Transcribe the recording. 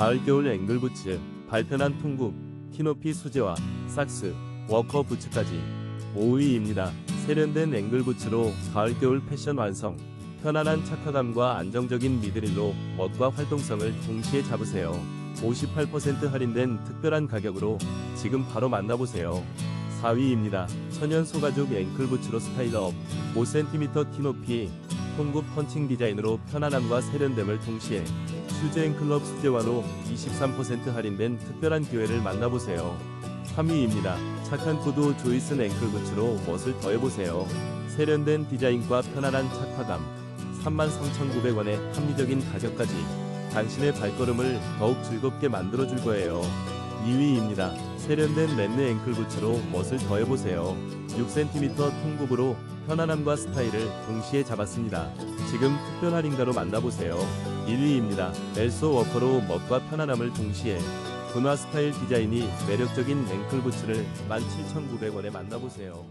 가을 겨울 앵글 부츠, 발편한 통굽, 키높이 수제화, 삭스, 워커 부츠까지 5위입니다. 세련된 앵글 부츠로 가을 겨울 패션 완성. 편안한 착화감과 안정적인 미드릴로 멋과 활동성을 동시에 잡으세요. 58% 할인된 특별한 가격으로 지금 바로 만나보세요. 4위입니다. 천연 소가죽 앵클 부츠로 스타일업 5cm 키높이 통굽 펀칭 디자인으로 편안함과 세련됨을 동시에 슈즈 앵클럽 수제화로 23% 할인된 특별한 기회를 만나보세요. 3위입니다. 착한 구두 조이슨 앵클 부츠로 멋을 더해보세요. 세련된 디자인과 편안한 착화감 33,900원의 합리적인 가격까지 당신의 발걸음을 더욱 즐겁게 만들어줄 거예요. 2위입니다. 세련된 랜느 앵클 부츠로 멋을 더해보세요. 6cm 통굽으로 편안함과 스타일을 동시에 잡았습니다. 지금 특별 할인가로 만나보세요. 1위입니다. 멜소 워커로 멋과 편안함을 동시에 분화 스타일 디자인이 매력적인 앵클 부츠를 17,900원에 만나보세요.